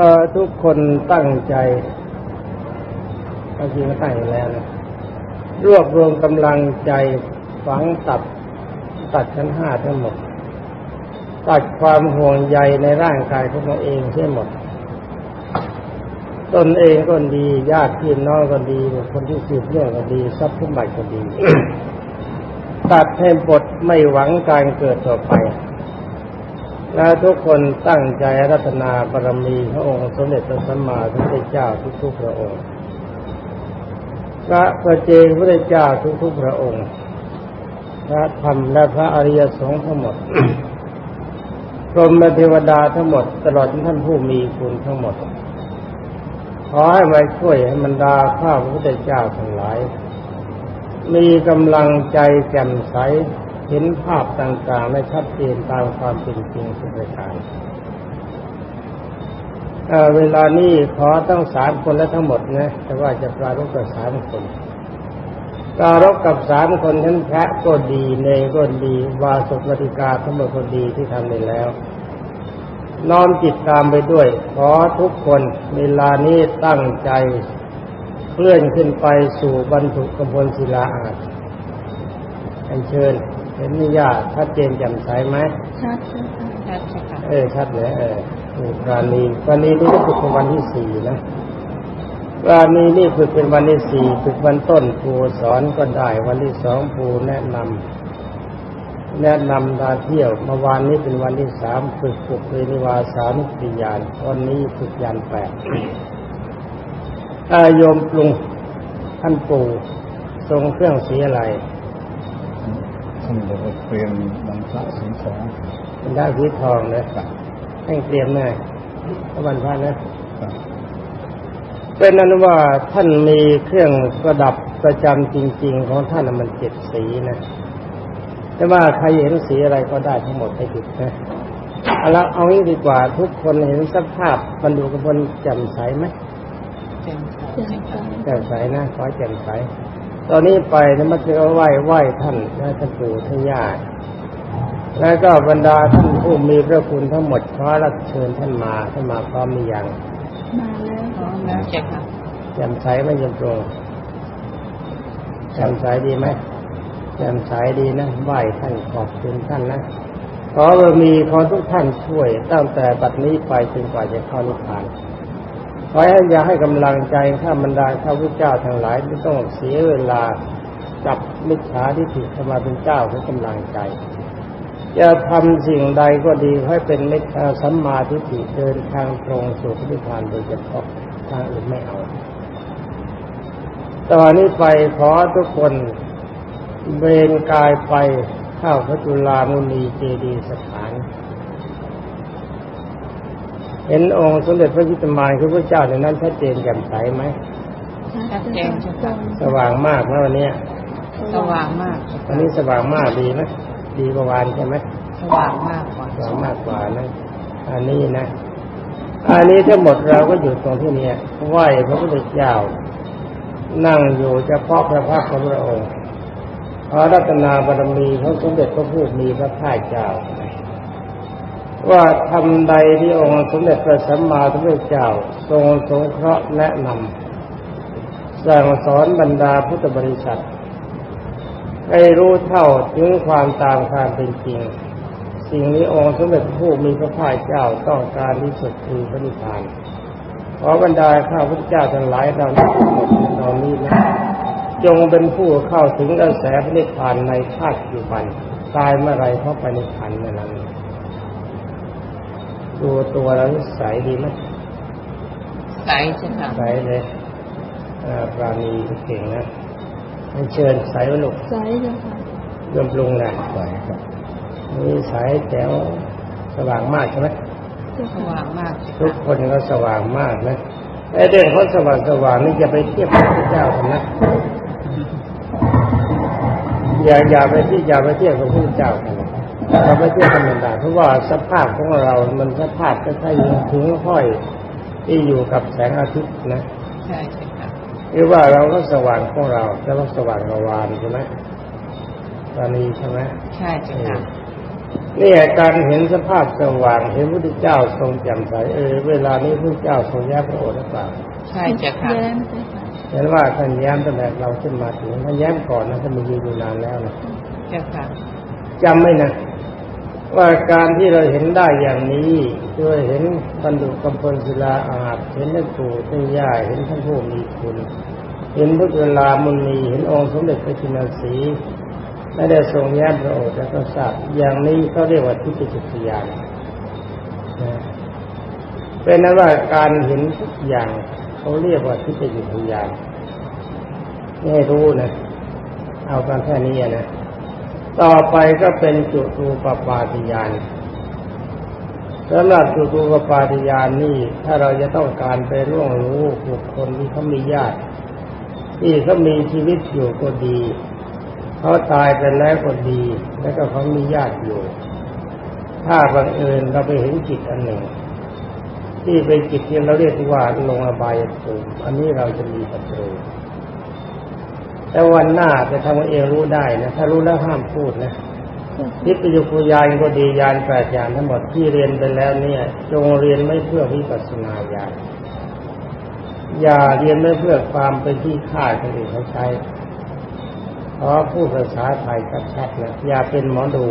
เออทุกคนตั้งใจบางทีก็ตั้งอยู่แล้วนะรวบรวมกำลังใจฝังตัดตัดชั้นห้าทั้งหมด ตัดความห่วงใยในร่างกายของตัวเองทั้งหมด ตนเองก็ดี ญาติพี่น้องก็ดีคนที่สืบเนื่องก็ดีทรัพย์สมบัติก็ดี ตัดให้หมดไม่หวังการเกิดต่อไป และทุกคนตั้งใจรัตนาบารมีพระองค์สมเด็จพระสัมมาสัมพุทธเจ้าทุกๆพระองค์ พระประเจกพระเจ้าทุกๆพระองค์ พระธรรมและพระอริยสงฆ์ทั้งหมดพรหมเทวดาทั้งหมด ตลอดท่านผู้มีคุณทั้งหมด ขอให้มาช่วยให้บรรดาข้าพระพุทธเจ้าทั้งหลาย มีกำลังใจแจ่มใส เห็นภาพต่างๆและชัดเจนตามความเป็นจริงทุกประการเวลานี้ขอตั้งสามคนและทั้งหมดนะแต่ว่าจะปรารบกับสามคนปรารบกับสามคนทั้นพระก็ดีเนก็ดีวาสุกติกาทั้งหมดก็ดีที่ทำไปแล้วน้อมจิตตามไปด้วย ขอทุกคนเวลานี้ตั้งใจเคลื่อนขึ้นไปสู่บรรทุกกำพลศิลาอาจอันเชิญ เห็นนิยาชัดเจนแจ่มใสไหมชัดเลยค่ะชัดค่ะ เออชัดเลยเออนี่ปราณีปราณีนี่ก็ฝึกเป็นวันที่สี่นะปราณีนี่ฝึกเป็นวันที่สี่ฝึกวันต้นครูสอนก็ได้ วันที่สองครูแนะนำแนะนำดาเที่ยวเมื่อวานนี้เป็นวันที่สามฝึกฝึกเรนิวาสานุปริยานวันนี้ฝึกยานแปดอาโยมปรุงท่านปู่ทรงเครื่องสีอะไร ท่านบอกว่าเตรียมบางพระสีทองเป็นได้สีทองเลยให้เตรียมแน่พระวันพระนะครับเป็นนั้นว่าท่านมีเครื่องประดับประจำจริง ๆ ของท่านน่ะมันเจ็ดสีนะแต่ว่าใครเห็นสีอะไรก็ได้ทั้งหมดไม่ผิดนะเอาละเอางี้ดีกว่าทุกคนเห็นสภาพบรรดุกบนแจ่มใสไหมเต็มเสียงใจแจ่มใสนะขอให้แจ่มใส ตอนนี้ไปนะมาเจอไหว้ไหว้ท่านและท่านปู่ท่านย่าแล้วก็บรรดาท่านผู้มีพระคุณทั้งหมดขอรับเชิญท่านมาท่านมาพร้อมหรือยังมาแล้วพร้อมแล้วเจ้าค่ะแจ่มใสไหม่ยมตรงแจ่มใสดีไหมแจ่มใสดีนะไหว้ท่านขอบคุณท่านนะขอบารมีขอทุกท่านช่วยตั้งแต่บัดนี้ไปจนกว่าจะเข้านิพพาน ขอให้อย่าให้กำลังใจข้าบรรดาข้าพุทธเจ้าทั้งหลายไม่ต้องเสียเวลาจับมิจฉาทิฏฐิเข้ามาเป็นเจ้าให้กำลังใจจะทำสิ่งใดก็ดีให้เป็นมิจฉาสัมมาทิฏฐิเดินทางตรงสู่พระนิพพานโดยเฉพาะทางอื่นไม่เอา ตอนนี้ไปขอทุกคนเบนกายไปเข้าพระจุลามุนีเจดีสถาน เห็นองค์สมเด็จพระพิตมานคือพระเจ้าในนั้นชัดเจนแจ่มใสไหมชัดเจนจ้ะค่ะสว่างมากนะวันเนี้ยสว่างมากวันนี้สว่างมากดีไหมดีกว่าวานใช่ไหมสว่างมากกว่าสว่างมากกว่านะอันนี้นะ อันนี้ทั้งหมดเราก็อยู่ตรงที่เนี้ยไหว้พระพุทธเจ้า นั่งอยู่เฉพาะพระพักตร์ของพระองค์ขอรัตนาบารมีของสมเด็จพระผู้มีพระภาคเจ้า ว่าทำใดที่องค์สมเด็จพระสัมมาสัมพุทธเจ้า ทรงสงเคราะห์แนะนำสั่งสอนบรรดาพุทธบริษัทให้รู้เท่าถึงความตามความเป็นจริง สิ่งนี้องค์สมเด็จผู้มีพระภาคเจ้าต้องการที่สุดคือพระนิพพานขอบรรดาข้าพุทธเจ้าทั้งหลายเรานี้ทั้านี้นะจงเป็นผู้เข้าถึงกระแสพระนิพพานในชาติปัจจุบันตายเมื่อไรเพราะไปนิพพานเมื่อนั้น ดูตัวเรานิสัยดีไหมใสเจ้าค่ะใสเลยอ่าปราณีเก่งนะให้เชิญใสวลูกใจจ้ะค่ะยมปรุงนะใส่ครับมีสายแจ๋วสว่างมากใช่ไหมจ้ะสค่ะว่างมาก ทุกคนก็สว่างมากนะไอ้เรื่องเขาสว่างสว่างนี่อย่าไปเทียบกับพระเจ้ากันนะอย่าอย่าไปที่อย่าไปเทียบกับพระเจ้ากันนะ เราไปเทียบกันไม่ได้เพราะว่าสภาพของเรา มันสภาพคล้ายๆถึงห้อยที่อยู่กับแสงอาทิตย์นะใช่เจ้าค่ะหรือว่าเราก็สว่างของเราแต่ว่าสว่างกวานใช่ไหมตอนนี้ใช่ไหมใช่เจ้าค่ะเนี่ยการเห็นสภาพสว่างเห็นพระพุทธเจ้าทรงแจ่มใสเออเวลานี้พระพุทธเจ้าทรงแย้มพระโอษฐ์หรือเปล่าใช่เจ้าค่ะแย้มเจ้าค่ะเห็นว่าท่านแย้มตั้งแต่เราขึ้นมาถึงท่านแย้มก่อนนะท่านมายืนอยู่นานแล้วนะเจ้าค่ะจำไว้นะ ว่าการที่เราเห็นได้อย่างนี้คือเห็นบรรดุกำพลศิลาอาจเห็นท่านปู่ท่านย่าเห็นท่านผู้มีคุณ เห็นพระเวลามุนีเห็นองค์สมเด็จพระจินสีไม่ได้ทรงแย้มพระโอษฐ์แล้วก็ทราบอย่างนี้เขาเรียกว่าทิฏฐิจุตยานนะเป็นนั้นว่าการเห็นทุกอย่างเขาเรียกว่าทิฏฐิจุตยานนี่ให้รู้นะ เอากันแค่นี้นะ ต่อไปก็เป็นจุตูปปาติยานสำหรับจุตูปปาติยานนี่ถ้าเราจะต้องการไปร่วงรู้บุคคลที่เขามีญาติ ที่เขามีชีวิตอยู่ก็ดีเขาตายไปแล้วก็ดี แล้วก็เขามีญาติอยู่ ถ้าบังเอิญเราไปเห็นจิตอันหนึ่ง ที่เป็นจิตที่เราเรียกว่าลงอบายภูมิอันนี้เราจะมีประตู แต่วันหน้าจะทำเอาเองรู้ได้นะถ้ารู้แล้วห้ามพูดนะทิพยุคุยานก็ดียานแปดยานทั้งหมดที่เรียนไปแล้วเนี่ย จงเรียนไม่เพื่อวิปัสสนาญาณอย่าเรียนไม่เพื่อความเป็นที่ฆ่าคนอื่นเขาใช้เพราะพูดภาษาไทยชัดๆนะอย่าเป็นหมอดู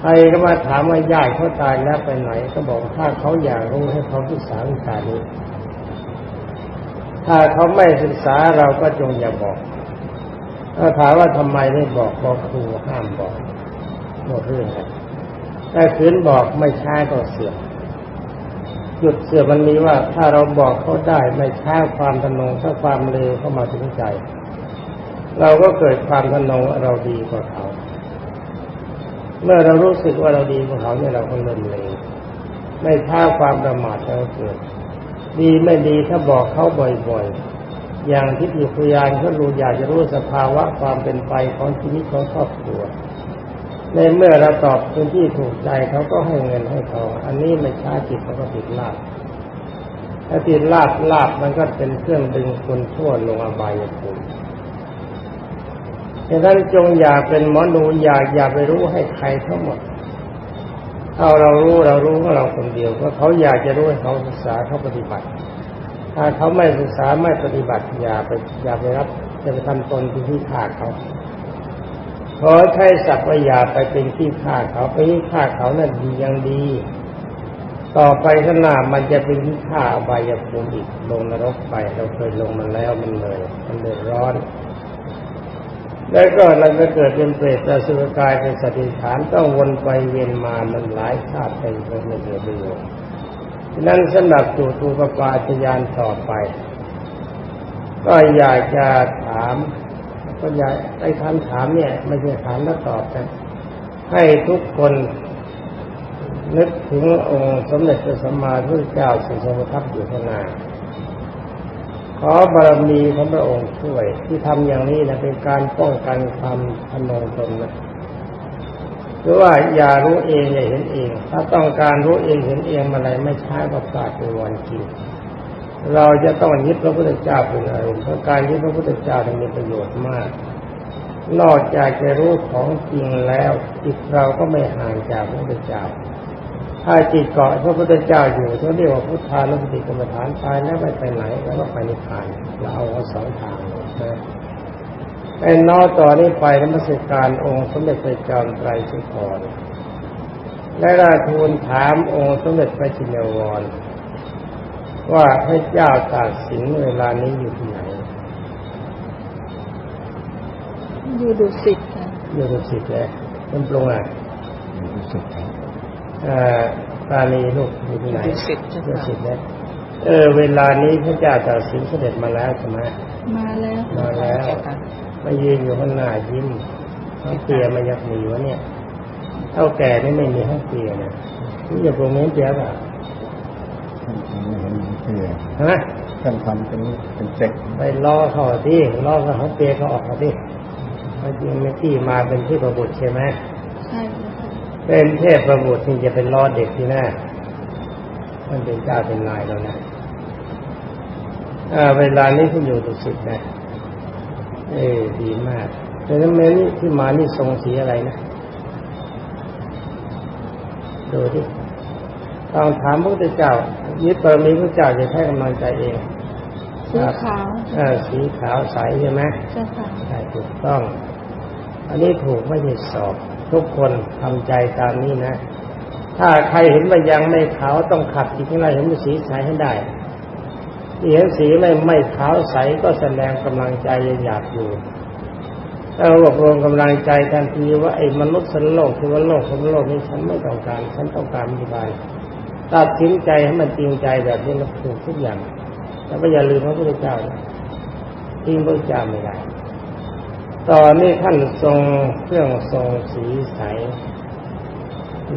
ใครก็มาถามว่าญาติเขาตายแล้วไปไหน ก็บอกถ้าเขาอยากรู้ให้เขาศึกษาวิชานี้ ถ้าเขาไม่ศึกษาเราก็จงอย่าบอกถ้าถามว่าทำไมไม่บอกบอกครูห้ามบอกหมดเรื่องเลยแต่ขืนบอกไม่ช้าก็เสื่อมจุดเสื่อมมันมีว่าถ้าเราบอกเขาได้ไม่ช้าความทนงถ้าความเร็วเข้ามาถึงใจ เราก็เกิดความทนงว่าเราดีกว่าเขา เมื่อเรารู้สึกว่าเราดีกว่าเขาเนี่ยเราก็เริ่มเร็วไม่ช้าความประมาทเราเกิด ดีไม่ดีถ้าบอกเขาบ่อยๆ อย่างที่อยู่พยานเขารู้อยากจะรู้สภาวะความเป็นไปของชีวิตของครอบครัว ในเมื่อเราตอบพื้นที่ถูกใจเขาก็ให้เงินให้เขาอันนี้ไม่ช้าจิตเขาก็ติดลาบถ้าติดลาบลาบมันก็เป็นเครื่องดึงคนทั่วลงอบายภูมิดังนั้นจงอย่าเป็นหมอดูอย่าอย่าไปรู้ให้ใครทั้งหมด ถ้าเรารู้เรารู้ว่าเราคนเดียวก็เขาอยากจะรู้ให้เขาศึกษาเขาปฏิบัติ ถ้าเขาไม่ศึกษาไม่ปฏิบัติอย่าไปอย่าไปรับจะไปทำตนเป็นที่ฆ่าเขาขอใช้ศัพท์ว่าอย่าไปเป็นที่ฆ่าเขาไปที่ฆ่าเขานั่นดียังดี ต่อไปข้างหน้ามันจะเป็นที่ฆ่าอบายภูมิอีกลงนรกไปเราเคยลงมันแล้วมันเลยมันเดือดร้อน แล้วก็เราจะเกิดเป็นเปรตและสุรกายเป็นสติฐานต้องวนไปเวียนมามันหลายชาติไปเป็นไม่เดประโยชน์ฉะนั้นสำหรับจูตูปปาจยานต่อไป ก็อยากจะถามก็อยากไอ้คำถามเนี่ยไม่ใช่ถามแล้วตอบนะให้ทุกคนนึกถึงองค์สมเด็จพระสัมมาสัมพุทธเจ้าทรงทรงประทับอยู่ข้างหน้า ขอบารมีของพระองค์ช่วย ที่ทำอย่างนี้นะเป็นการป้องกันความทนงตนนะหรือว่าอย่ารู้เองอย่าเห็นเอง ถ้าต้องการรู้เองเห็นเองมาอะไรไม่ใช้าก็พลาดเป็นวันจริงเราจะต้องยึดพระพุทธเจ้าเป็นอารมณ์เพราะการยึดพระพุทธเจ้ามีประโยชน์มาก นอกจากจะรู้ของจริงแล้วจิตเราก็ไม่ห่างจากพระพุทธเจ้า ถ้าจิตเกาะพระพุทธเจ้าอยู่เขาเรียกว่าพุทธานุสติกรรมฐานตายแล้วไม่ไปไหนแล้วก็ไปนิพพานเราเอาเอาสองทางเลยนะไอ้นอต่อนี้ไปนมัสการองค์สมเด็จพระจอมไตรสุพรและราทูลถามองค์สมเด็จพระจินวร ว่าพระเจ้าตากสินเวลานี้อยู่ที่ไหน อยู่ดุสิตค่ะอยู่ดุสิตเลยเป็นปรุงอะรู้สึกครับ เอ่อตาลีลูกอยู่ที่ไหนดุสิตเจ้าค่ะดุสิตเลยเออ เวลานี้พระเจ้าตากสินเสด็จมาแล้วใช่ไหมมาแล้วมาแล้วเจ้าค่ะมายืนอยู่ข้างหน้ายิ้มห้องเตียมันยักมีวะเนี่ยเท่าแก่นี่ไม่มีห้องเตียนะนี่อย่าโปรโมทเจ๊ป่ะท่านทำไม่เห็นเพื่อฮะท่านทำเป็นเป็นเซ็กไปล้อเขาที่ล้อเขาห้องเตียเขาออกมาที่มาจริงไม่ที่มาเป็นที่ประบุตรใช่ไหมใช่ค่ะ เป็นเทพประบุตรที่จะเป็นล้อเด็กที่หน้ามันเป็นเจ้าเป็นนายแล้วนะอ่าเวลานี้คุณอยู่ดุสิตนะ เออดีมาก แต่ทำไมนี่ที่มานี่ทรงสีอะไรนะดูที่ต้องถามพระพุทธเจ้ายึดบารมีพระเจ้าจะให้กำลังใจเองสีขาวเออสีขาวใสใช่ไหมเจ้าค่ะใช่ถูกต้อง อันนี้ถูกไม่ใช่สอบ ทุกคนทำใจตามนี้นะ ถ้าใครเห็นว่ายังไม่ขาวต้องขัดอีกข้างในเห็นเป็นสีใสให้ได้ที่เห็นสีไม่ไม่ขาวใสก็แสดงกำลังใจยังอยากอยู่ถ้ารวบรวมกำลังใจทันทีว่าไอ้มนุษย์สันโลกที่ว่าโลกของโลกนี้ฉันไม่ต้องการ ฉันต้องการปฏิบัติตัดสินใจให้มันจริงใจแบบนี้มันถูกทุกอย่างแต่ก็อย่าลืมพระพุทธเจ้าทิ้งพระเจ้าไม่ได้ ตอนนี้ท่านทรงเครื่องทรงสีใส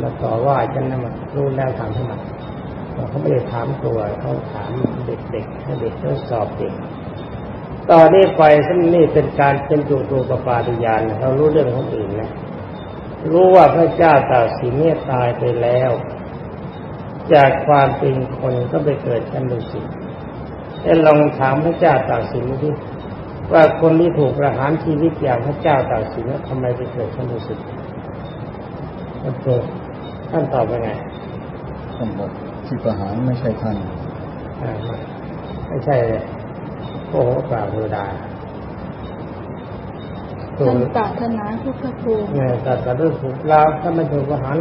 มาต่อว่าฉันนะมันรู้แล้วถามทำไมเขาไม่ได้ถามตัวเขาถามเด็กๆให้เด็กทดสอบเด็กตอนนี้ไปท่านนี่เป็นการเป็นจุตูปปาติยานเรารู้เรื่องของอื่นนะรู้ว่าพระเจ้าตากสินเนี่ยตายไปแล้ว จากความเป็นคนก็ไปเกิดชั้นดุสิตแต่ลองถามพระเจ้าตากสินดู ว่าคนที่ถูกประหารชีวิตอย่างพระเจ้าตากสินแล้วทำไมไปเกิดชั้นดุสิตโอเคท่านตอบว่าไงท่านบอกที่ประหารไม่ใช่ท่านอ่าไม่ใช่เลยโอ้โหกล่าวดูดาถูท่านกปรารถนาพุทธภูมิเนี่ยแต่แต่เรื่องถูกเราถ้าไม่ถูกประหาร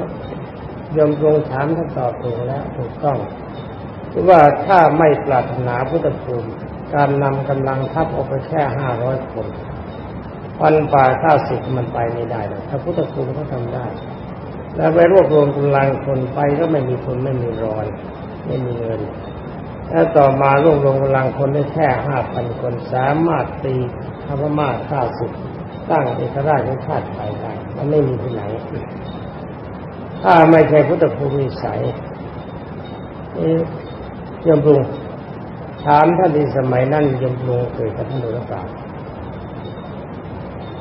ยอมตรงถามท่านตอบถูกแล้วถูกต้องคือว่าถ้าไม่ปรารถนาพุทธภูมิ การนำกำลังทัพออกไปแค่ห้าร้อยคนพันป่าข้าสิบมันไปไม่ได้หรอกถ้าพุทธภูมิเขาทำได้ แล้วไปรวบรวมกำลังคนไปก็ไม่มีคนไม่มีรอนไม่มีเงินแล้วต่อมารวบรวมกำลังคนได้แค่ห้าพันคนสามารถตีพระมาข้าศึกตั้งเอกราชของชาติไทยได้มันไม่มีที่ไหนถ้าไม่ใช่พุทธภูมิสัยเอ๊ะยมรุง ถามท่านในสมัยนั้นยมปรุงเกิดกับท่านหรือเปล่า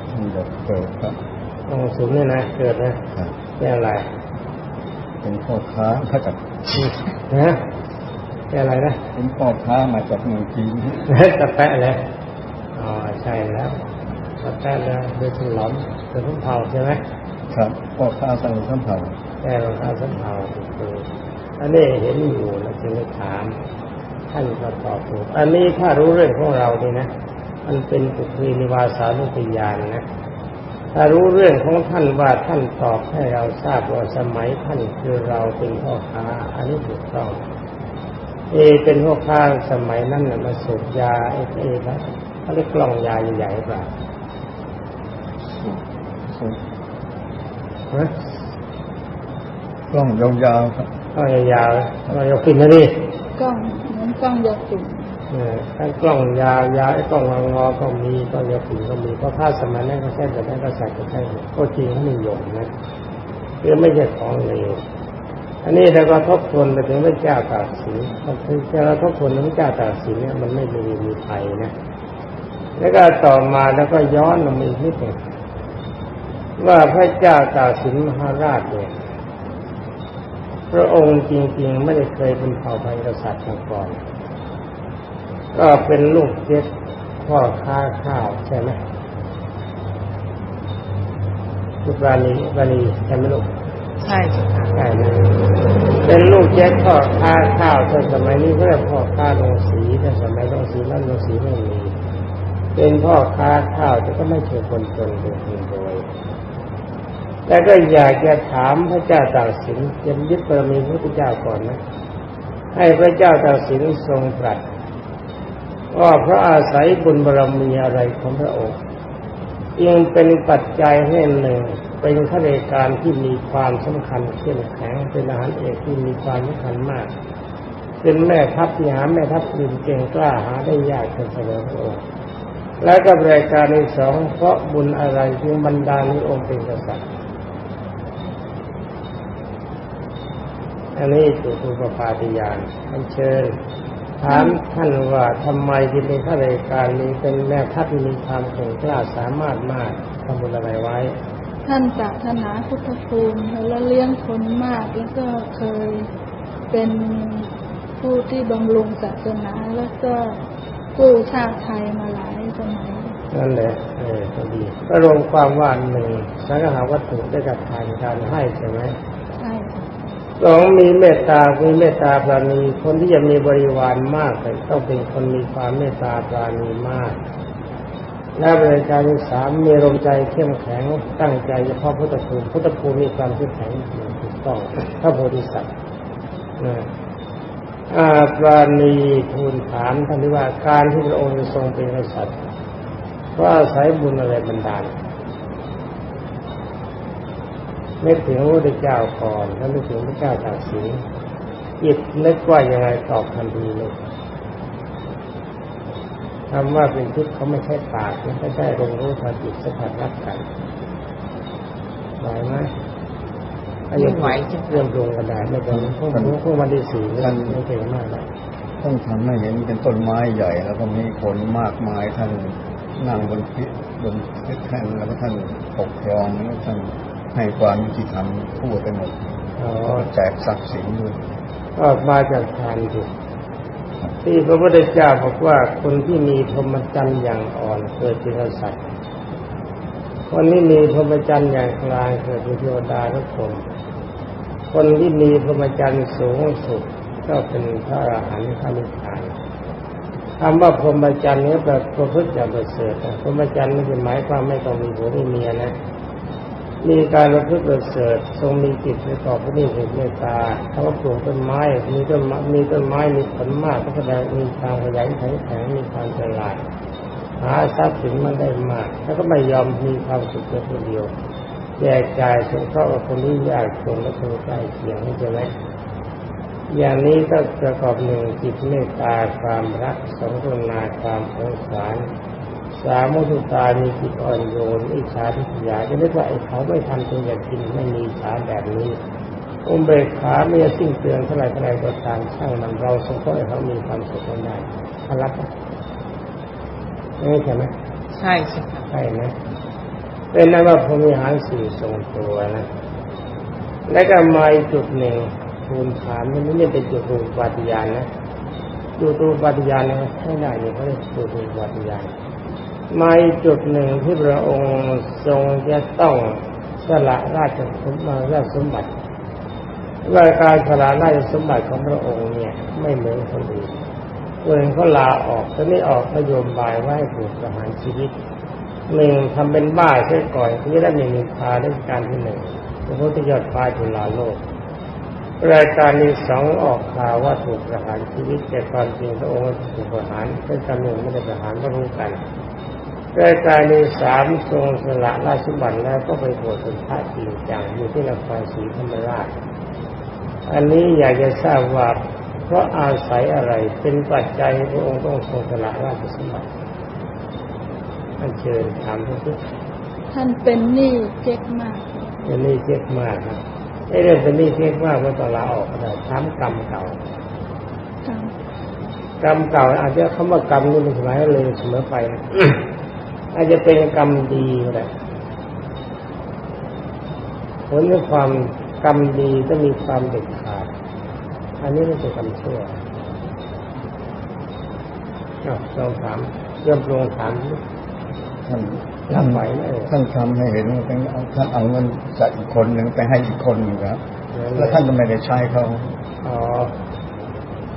ท่านบอกเกิดครับองค์สูงเนี่ยนะเกิดนะครับเป็นอะไร เป็นพ่อค้ามาจากนะเป็นอะไรนะเป็นพ่อค้ามาจากเมืองจีนตะแปะเลยอ๋อใช่แล้วตะแปะเลยโดยคุณหลอมโดยคุณเผาใช่ไหมครับพ่อค้าสังสัมผัสแก้รองเท้าสัมเผาคืออันนี้เห็นอยู่แล้วจึงได้ถาม ท่านก็ตอบถูกอันนี้ถ้ารู้เรื่องของเราดีนะ มันเป็นปุถีนิวาสานุปยานนะถ้ารู้เรื่องของท่านว่าท่านตอบให้เราทราบว่าสมัยท่านคือเราเป็นพ่อค้าอันนี้ถูกต้อง เอเป็นพ่อค้าสมัยนั้นน่ะมาสูบยาเอเอนะเขาเรียกกล่องยาใหญ่ๆเปล่าสูงฮะกล้องยาวๆครับกล่องยาวๆเรายกขึ้นนะดิกล้องเหมือน กล้องยาสูบเออทั้งกล้องยาวยาวไอ้กล้องงองอก็มีกล้องยาสีก็มีเพราะถ้าสมัยนั้นก็ใช้แต่นั้นก็ใส่ก็ใช้ก็จริงเขานิยมนะคือไม่ใช่ของเลวอันนี้เราก็ทบทวนไปถึงพระเจ้าตากสินเราทบทวนถึงพระเจ้าตากสินเนี่ยมันไม่มีมีภัยนะ แล้วก็ต่อมาแล้วก็ย้อนลงมาอีกนิดหนึ่งว่าพระเจ้าตากสินมหาราชเนี่ย พระองค์จริงๆ ไม่ได้เคยเป็นเผ่าพันธุ์กษัตริย์มาก่อน ก็เป็นลูกเจ็ดพ่อค้าข้าวใช่ไหมลูกบาลีบาลีใช่ไหมลูกใช่เจ้าค่ะใช่นะเป็นลูกเจ็ดพ่อค้าข้าวแต่สมัยนี้เขาเรียกพ่อค้าลงสีแต่สมัยลงสีนั้นลงสีไม่มีเป็นพ่อค้าข้าวแต่ก็ไม่ใช่คนจนเป็นคนรวย แต่ก็อยากจะถามพระเจ้าตากสินจะยึดบารมีพระพุทธเจ้าก่อนนะ ให้พระเจ้าตากสินทรงตรัสว่าพระอาศัยบุญบารมีอะไรของพระองค์ยังเป็นปัจจัยให้หนึ่งเป็นข้าราชการที่มีความสำคัญเข้มแข็งเป็นทหารเอกที่มีความสำคัญมาก เป็นแม่ทัพที่หาแม่ทัพอื่นเก่งกล้าหาได้ยากจนเสมอพระองค์และก็รายการที่สองเพราะบุญอะไรจึงบรรดาลให้องค์เป็นกษัตริย์ อันนี้จุตุปปาติยานท่านเชิญถามท่านว่าทำไมที่เป็นข้าราชการนี้เป็นแม่ทัพที่มีความแข็งกล้าสามารถมากทำบุญอะไรไว้ ท่านปรารถนาพุทธภูมิแล้วเลี้ยงคนมากแล้วก็เคยเป็นผู้ที่บำรุงศาสนาแล้วก็กู้ชาติไทยมาหลายสมัยนั่นแหละเออก็ดีก็รวมความว่าหนึ่งสังหาวัตถุได้กับทานการให้ใช่ไหมใช่ค่ะ สองมีเมตตามีเมตตาปราณีคนที่จะมีบริวารมากแต่ต้องเป็นคนมีความเมตตาปราณีมาก และบริการที่สามมีลมใจเข้มแข็งตั้งใจเฉพาะพุทธภูมิพุทธภูมิมีความเข้มแข็งถูกต้องพระโพธิสัตว์นะอาปราณีทูลถามท่านที่ว่าการที่พระองค์ทรงเป็นกษัตริย์เพราะอาศัยบุญอะไรบันดาล นึกถึงพระพุทธเจ้าก่อนแล้วนึกถึงพระเจ้าตากสินจิตนึกว่ายังไงตอบทันทีเลยคำว่าเป็นทิพย์เขาไม่ใช่ปากไม่ใช่ลงรู้ทางจิตสัมผัสรักกันไหวไหมอายุไม่ไหวจ้ะเรื่องดวงกระดาษไม่เป็นพวกพวกพวกวันที่สี่ท่านไม่เก่งมากแล้วต้องทำให้เห็นเป็นต้นไม้ใหญ่ แล้วก็มีคนมากมายท่านนั่งบนพิบนพิแท่นแล้วก็ท่านปกครองแล้วท่าน ให้ความยุติธรรมทั่วไปหมดอ๋อแจกทรัพย์สินด้วยออกมาจากทานดิที่พระพุทธเจ้าบอกว่าคนที่มีพรหมจรรย์อย่างอ่อนเกิดเป็นกษัตริย์คนที่มีพรหมจรรย์อย่างกลางเกิดเป็นเทวดาทุกคนคนที่มีพรหมจรรย์สูงสุดก็เป็นพระอรหันต์ขั้นนิพพานคำว่าพรหมจรรย์นี้แปลประพฤติอย่างประเสริฐนะพรหมจรรย์ไม่ใช่หมายความไม่ต้องมีผัวมีเมียนะ มีการประพฤติประเสริฐทรงมีจิตประกอบพระนิพพานเมตตาเขาปลูกต้นไม้ มีต้นไม้มีต้นไม้มีผลมากก็แสดงมีความขยันแข็งแข็งมีความฉลาดหาทรัพย์สินมันได้มาก แล้วก็ไม่ยอมมีความสุขเพียงคนเดียวแจกจ่ายสงเคราะห์กับคนที่ยากจนและคนใกล้เคียงใช่ไหมอย่างนี้ก็ประกอบหนึ่งจิตเมตตาความรักสองกรุณาความสงสาร สามมุทุตามีจิตอ่อนโยนอิจฉาทิฏฐิยาจะเรียกว่าไอ้เขาไม่ทำตัวอยากกินไม่มีฉาแบบนี้อุเบกขาไม่จะสิ้นเปลืองเท่าไหร่เท่าไหร่ก็ตามช่างมันเราสงเคราะห์ให้เขามีความสุขได้พลักษณ์นี่ใช่ไหมใช่ใช่ค่ะใช่ไหมเป็นนั้นว่าพรหมิหารสี่ทรงตัวนะและก็มาอีกจุดหนึ่งทูลถามมันไม่เป็นจุดรูปฏิญาณนะจุดรูปฏิญาณนะไม่ได้เนี่ยเขาเรียกจุดรูปฏิญาณมาอีกจุดหนึ่งที่พระองค์ทรงจะต้องสละราชสมบัติราชสมบัติว่าการสละราชสมบัติของพระองค์เนี่ย ไม่เหมือนคนอื่นคนเขาลาออกตอนนี้ออกนโยบายว่าให้ถูกประหารชีวิตหนึ่งทำเป็นบ้าเสียก่อนที่จะได้มีนิพพานในการที่หนึ่งพระพุทธยอดฟ้าจุฬาโลกรายการที่สองออกข่าวว่าถูกประหารชีวิตแต่ความจริงพระองค์ถูกประหารเป็นการหนึ่งไม่ได้ประหารก็รู้กัน รายการที่สามทรงสละราชสมบัติแล้วก็ไปบวชเป็นพระจริงจังอยู่ที่นครศรีธรรมราช อันนี้อยากจะทราบว่าเพราะอาศัยอะไรเป็นปัจจัยให้พระองค์ต้องทรงสละราชสมบัติอันเชิญถามทุกๆท่านเป็นหนี้เจ๊กมากเป็นหนี้เยอะมากครับไอ้เรื่องเป็นหนี้เยอะมากมันต้องลาออกก็ได้ทำกรรมเก่าค่ะกรรมเก่าอาจจะคำว่ากรรมนี่มันหมายเลยเสมอไปนะ อาจจะเป็นกรรมดีก็ได้ผลของความกรรมดีก็มีความเด็ดขาด อันนี้ไม่ใช่กรรมชั่วอ้าวลองถามเริ่มลองถามดิท่านรับไหวไหมท่านทำให้เห็นว่าเป็นเอาท่านเอาเงินจากอีกคนหนึ่งไปให้อีกคนหนึ่งครับ แล้วท่านก็ไม่ได้ใช้เขาอ๋อ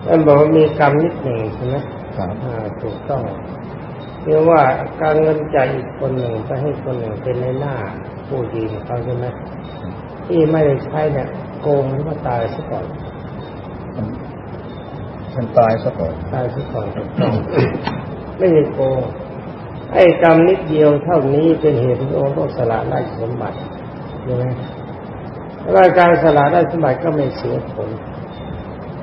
ท่านบอกว่ามีกรรมนิดหนึ่งใช่ไหมครับอ่าถูกต้อง เรียกว่าการเงินจ่ายอีกคนหนึ่งไปให้คนหนึ่งเป็นในหน้าผู้ยืมเขาใช่ไหมที่ไม่ได้ใช้เนี่ยโกงหรือว่าตายซะก่อนท่านท่านตายซะก่อนตายซะก่อนถูกต้องไม่ได้โกงไอ้กรรมนิดเดียวเท่านี้เป็นเหตุที่พระองค์ต้องสละราชสมบัติใช่ไหมแล้วการสละราชสมบัติก็ไม่เสียผล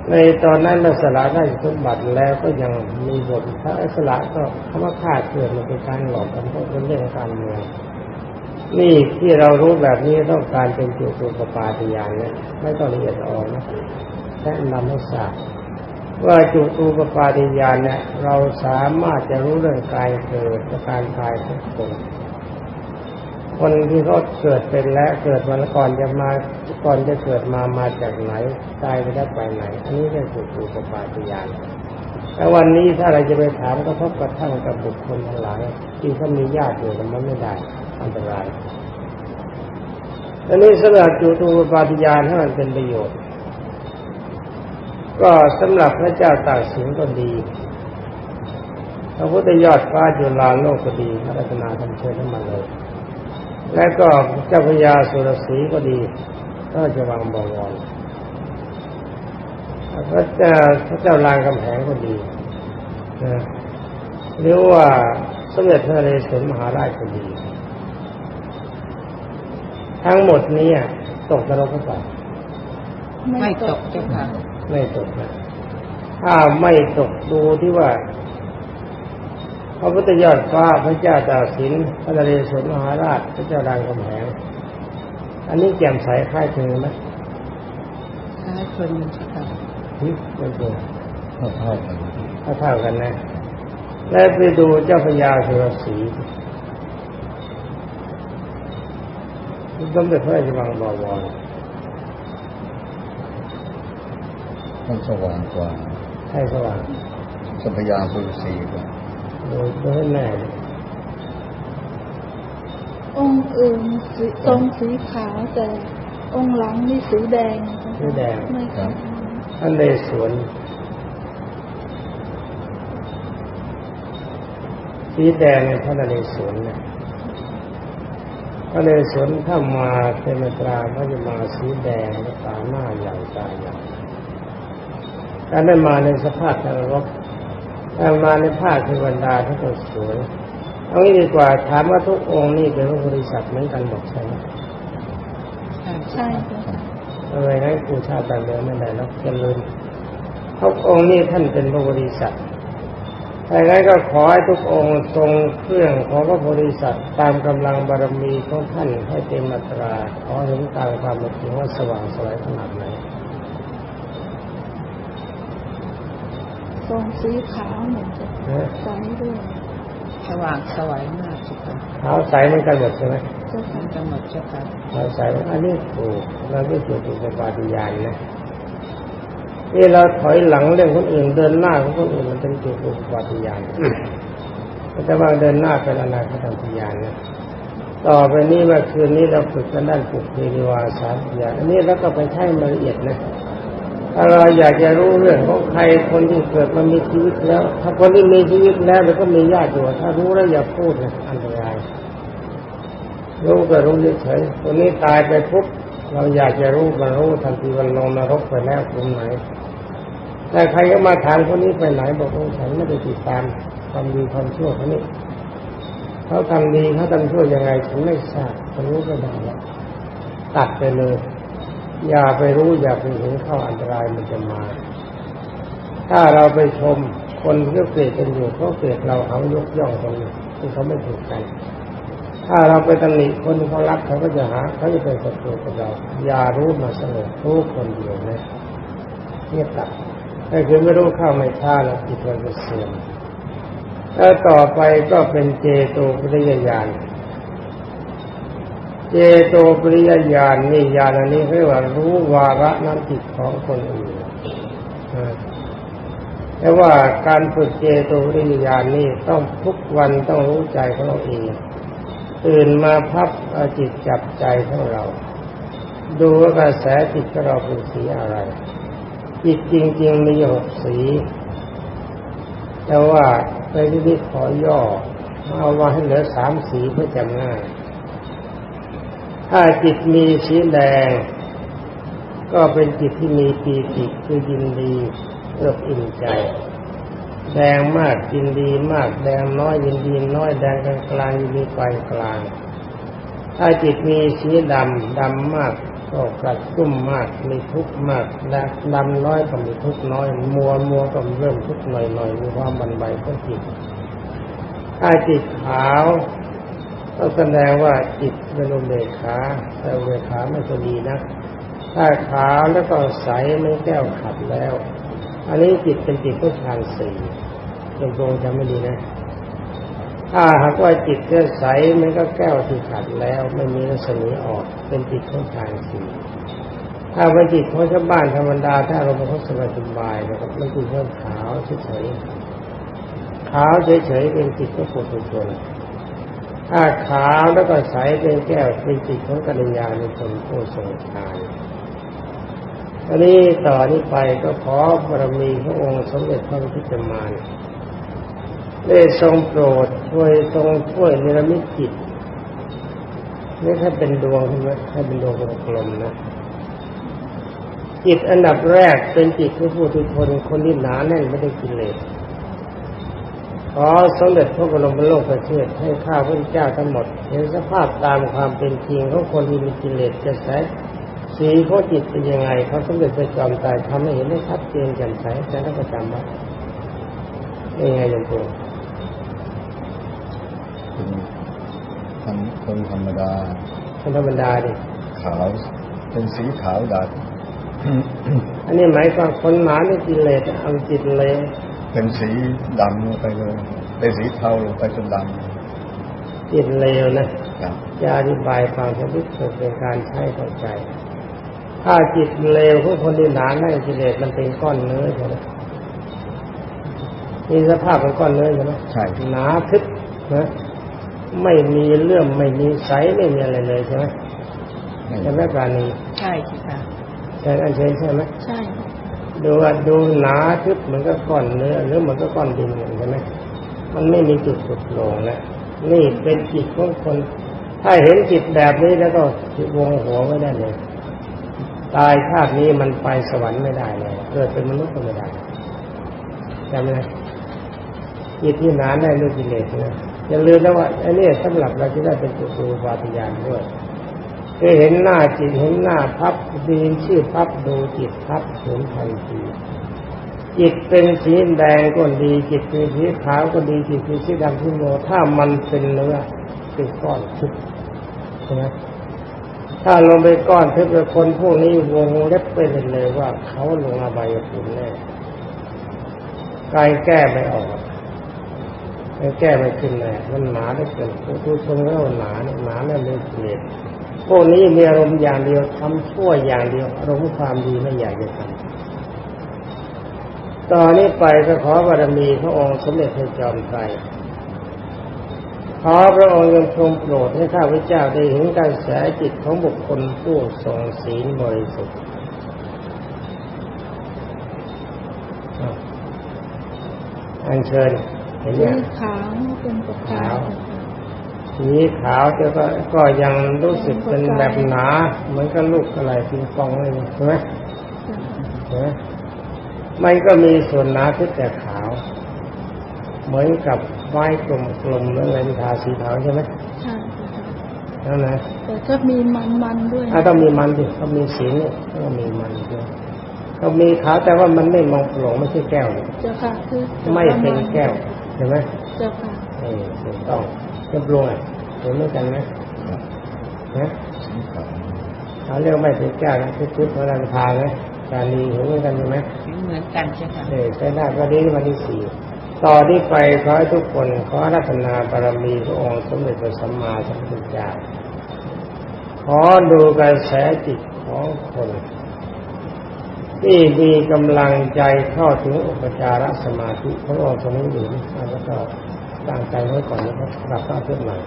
ในตอนนั้นเราสละราชสมบัติแล้วก็ยังมีบทถ้าสละก็คำว่าฆ่าเกิดมันเป็นการหลอกกันเพราะเป็นเรื่องการเมืองนี่ที่เรารู้แบบนี้ต้องการเป็นจุตุปปาติยานเนี่ยไม่ต้องละเอียดอ่อนนะแนะนำให้ทราบว่าจุตูปปาติยานเนี่ย เราสามารถจะรู้เรื่องกายเกิดและการตายทุกคนคนที่เขาเกิดเป็นแล้วเกิดมาแล้วก่อนจะมา ก่อนจะเกิดมามาจากไหนตายไปได้ไปไหน อันนี้เรียกจุตูปปาติยานแต่วันนี้ถ้าเราจะไปถามกระทบกระทั่งกับบุคคลทั้งหลายที่เขามีญาติอยู่กันมันไม่ได้อันตรายอันนี้สำหรับจุตูปปาติยานให้มันเป็นประโยชน์ ก็สำหรับพระเจ้าตากสินก็ดีพระพุทธยอดฟ้าจุฬาโลกก็ดีพระรัตนาธรรมเชิญทั้งมาเลย และก็เจ้าพญาสุรศรีก็ดี ก็จะวางบวรพระเจ้าพระเจ้าลางกำแหงก็ดีนะหรือว่าสมเด็จพระนเรศวรมหาราชก็ดี ทั้งหมดนี้ตกนรกหรือเปล่าไม่ตกเจ้าค่ะ ไม่ตกนะถ้าไม่ตกดูที่ว่า พระพุทธยอดฟ้าพระเจ้าตากสินพระนเรศวรมหาราช พระเจ้ารามคำแหง อันนี้แจ่มใสคล้ายคลึงไหมคล้ายคนเจ้าค่ะหึไม่ตรงเท่าเท่ากันถ้าเท่ากันนะ และไปดูเจ้าพญาสุรศรีสมเด็จพระราชวังบวรต้องสว่างกว่าให้สว่างสัพยาสุรศรีกว่าดูดูให้แน่เลย องค์อื่นสีทรงสีขาวแต่องค์หลังนี่สีแดงนะคะสีแดงไม่ค่ะท่านเลสวนสีแดงในพระนเรศวรเนี่ยพระนเรศวรถ้ามาเทมตราพระจะมาสีแดงและตาหน้าใหญ่ตาใหญ่การได้มาในสภาพนรกถ้ามาในภาคเทวดาท่านก็สวย เอางี้ดีกว่าถามว่าทุกองค์นี่เป็นพระบริษัทเหมือนกันหมดใช่ไหมใช่ใช่ค่ะอะไรงั้นครูชาติแต่เดินไม่ได้แล้วจะลืมทุกองค์นี่ท่านเป็นพระบริษัทถ้าอย่างนั้นก็ขอให้ทุกองค์ทรงเครื่องของพระบริษัทตามกำลังบารมีของท่านให้เต็มมาตรา ขอเห็นตามความเป็นจริงว่าสว่างสวยขนาดไหนทรงสีขาวเหมือนจะนะใสด้วย สว่างสวยมากเจ้าค่ะเท้าใสเหมือนกันหมดใช่ไหมเจ้าทั้ค่ะงจังหวัดเจ้าค่ะเท้าใสอันนี้ถูกเราไม่ถูกถูกปฏิญาณนะนี่เราถอยหลังเรื่องคนอื่นเดินหน้าของคนอื่นมันเป็นจุดถูกปฏิญาณแต่ว่าเดินหน้าเป็นอนาคตปฏิญาณนะต่อไปนี้ว่าคืนนี้เราฝึกกันด้านปุกเทนิวาสามอย่างอันนี้แล้วก็ไปใช้มาละเอียดนะ ถ้าเราอยากจะรู้เรื่องของใครคนที่เกิดมามีชีวิตแล้ว ถ้าคนที่มีชีวิตแล้วแล้วก็มีญาติอยู่ถ้ารู้แล้วอย่าพูดนะอันตรายรู้ก็รู้เฉยๆคนนี้ตายไปปุ๊บเราอยากจะรู้มันรู้ทันทีวันลงนรกไปแล้วตรงไหนแต่ใครก็มาถามคนนี้ไปไหนบอกว่าฉันไม่ได้ติดตามความดีความชั่วคนนี้เขาทำดีเขาทำชั่วยังไงฉันไม่ทราบฉันรู้ก็ได้แล้วตัดไปเลย อย่าไปรู้อย่าไปเห็นเข้าอันตรายมันจะมา ถ้าเราไปชมคนที่เขาเกลียดกันอยู่เขาเกลียดเราเขายกย่องกันอยู่ที่เขาไม่ถูกกันถ้าเราไปตำหนิคนที่เขารักเขาก็จะหาเขาจะเป็นศัตรูกับเรา อย่ารู้มาสนอรู้คนเดียวนะเงียบตัดถ้าคือไม่รู้เข้าไม่ท่าแล้วจิตเราจะเสื่อมแล้วต่อไปก็เป็นเจโตปริยญาณ เจโตปริยญาณนี่ญาณอันนี้เรียกว่ารู้วาระน้ำจิตของคนอื่นแต่ว่าการฝึกเจโตปริยญาณนี่ต้องทุกวันต้องรู้ใจของเราเองตื่นมาพับอาจิตจับใจของเรา ดูว่ากระแสจิตของเราเป็นสีอะไร จิตจริง ๆ มีหกสี แต่ว่าในที่ขอย่อเอามาให้เหลือสามสีเพื่อจำง่าย ถ้าจิตมีสีแดง ก็เป็นจิตที่มีปีติคือยินดีเอื้ออิ่มใจแดงมากยินดีมาก แดงน้อยยินดีน้อยแดงกลางกลางยินดีปกลาง ถ้าจิตมีสีดำดำมากก็กระตุ้มมากมีทุกข์มากและดำน้อยก็มีทุกข์น้อย มัวมัวก็เริ่มทุกข์หน่อยหน่อยมีความบันใบของจิตถ้าจิตขาวก็แสดงว่าจิต เป็นอุเบกขาแต่อุเบกขาไม่ก็ดีนะถ้าขาวแล้วก็ใสไม่แก้วขัดแล้ว อันนี้จิตเป็นจิตผู้ฌานสี่ตรงตรงจะไม่ดีนะ ถ้าหากว่าจิตเลือใสมันก็แก้วที่ขัดแล้วไม่มีรัศมีออกเป็นจิตของฌานสี่ถ้าเป็นจิตของชาวบ้านธรรมดาถ้าเราเป็นคนสบายสบายนะครับมันจิตของขาวเฉยๆขาวเฉยๆเป็นจิตของปุถุชน ถ้าขาวแล้วก็ใสเป็นแก้วเป็นจิตของกัลยาณชนผู้ทรงฌานอันนี้ต่อนี้ไปก็ขอบารมีพระองค์สมเด็จพระพุทธมารได้ทรงโปรดช่วยทรงช่วยนิรมิตจิตนี่ถ้าเป็นดวงใช่ไหมถ้าเป็นดวงกลมนะจิตอันดับแรกเป็นจิตที่ผู้ทุกคนคนที่หนาแน่นไม่ได้กิเลส ขอสมเด็จพระบรมโลกประเทศให้ข้าพระเจ้าทั้งหมด เห็นสภาพตามความเป็นจริงของคนที่มีกิเลสจะแสสีของจิตเป็นยังไงเขาสมเด็จพระจอมไตรทำให้เห็นได้ชัดเจนแจ่มใสแต่ต้องประจำว่านี่ไงโยมปู่เป็นทำคนธรรมดาเป็นธรรมดาดิขาวเป็นสีขาวดัดอันนี้หมายความคนหนาไม่กิเลสเอาจิตเลย เป็นสีดำลงไปเลยเป็นสีเทาลงไปจนดจิตเลวนะำครับจะอธิบายความสมิทเป็นการใช้เข้าใจ ถ้าจิตเลวของคนที่หนาแน่นกิเลสมันเป็นก้อนเนื้อใช่ไหมมีสภาพเป็นก้อนเนื้อใช่ไหมใช่หนาทึบนะไม่มีเลื่อมไม่มีใสไม่มีอะไรเลยใช่ไหมไม่ใช่ไหมการนี้ใช่ค่ะใช่อันเชนใช่ไหมใช่ ดูว่าดูหนาทึบมือนกับก้อนเนื้อหรือมือนกับก้อนดินใช่ไหมมันไม่มีจุดสุดโปร่งแล้วนี่เป็นจิตของคน ถ้าเห็นจิตแบบนี้แล้วก็วงหัวไม่ได้เลย ตายชาตินี้มันไปสวรรค์ไม่ได้เลยเกิดเป็นมนุษย์ก็ไม่ได้จำไหมจิตที่หนาแน่นด้วยกิเลสนะอย่าลืมนะว่าไอ้นี่สำหรับเราจะได้เป็นจุตูปาฏิญาณด้วย คือเห็นหน้าจิตเห็นหน้าพับดีนชื่อพับดูจิตพับเห็นทันทีจิตเป็นสีแดงก็ดี จิตเป็นสีขาวก็ดีจิตเป็นสีดำที่โมถ้ามันเป็นเนื้อเป็นก้อนทุกใช่ไหมถ้าลงไปก้อนทึบเลยคนพวกนี้วงเล็บไปเลยว่าเขาลงอบายภูมิแน่กายแก้ไม่ออกไม่แก้ไม่ขึ้นเลยมันหนาได้เกินทุกคนแล้วหนาเนี่ยหนาแล้วเลยเกลียด พวกนี้มีอารมณ์อย่างเดียวทำชั่วอย่างเดียวอารมณ์ความดีไม่อยากจะทำตอนนี้ไปก็ขอบารมีพระองค์สมเด็จพระจอมไตรขอพระองค์ยังทรงโปรดให้ข้าพเจ้าได้เห็นการแสจิตของบุคคลผู้ทรงศีลบริสุทธิ์อันเชิญเห็นสียังขาวเป็นประกาย สีขาวแต่ก็ก็ยังรู้สึกเป็นแบบหนา เหมือนกับลูกอะไรปิงปองอะไรใช่ไหมใช่ไหมมันก็มีส่วนหนาที่แต่ขาว เหมือนกับไม้กลมๆแล้วอะไรมันทาสีขาวใช่ไหมใช่ค่ะนั่นนะแต่ก็มีมันๆด้วยถ้าต้องมีมันดิเขามีสีเนี่ยต้องมีมันด้วยเขามีขาวแต่ว่ามันไม่มองโปร่งไม่ใช่แก้วเนี่ยเจ้าค่ะคือไม่เป็นแก้วเห็นไหมเจ้าค่ะเออถูกต้อง เรียบร้อยเห็นเหมือนกันไหมครับนะสีขาวเขาเรียกไม่เป็นแก้วนะคือคือพลังทางนะการดีเห็นเหมือนกันใช่ไหมเหมือนกันใช่ค่ะเออใช้ได้วันนี้วันที่สี่ต่อที่ไปขอให้ทุกคนขอรัตนาบารมีพระองค์สมเด็จพระสัมมาสัมพุทธเจ้าขอดูกระแสจิตของคน ที่มีกำลังใจเข้าถึงอุปจารสมาธิพระองค์ทรงนี้อยู่นะแล้วก็ ตั้งใจไว้ก่อนนะครับกลับมาเพื่อใหม่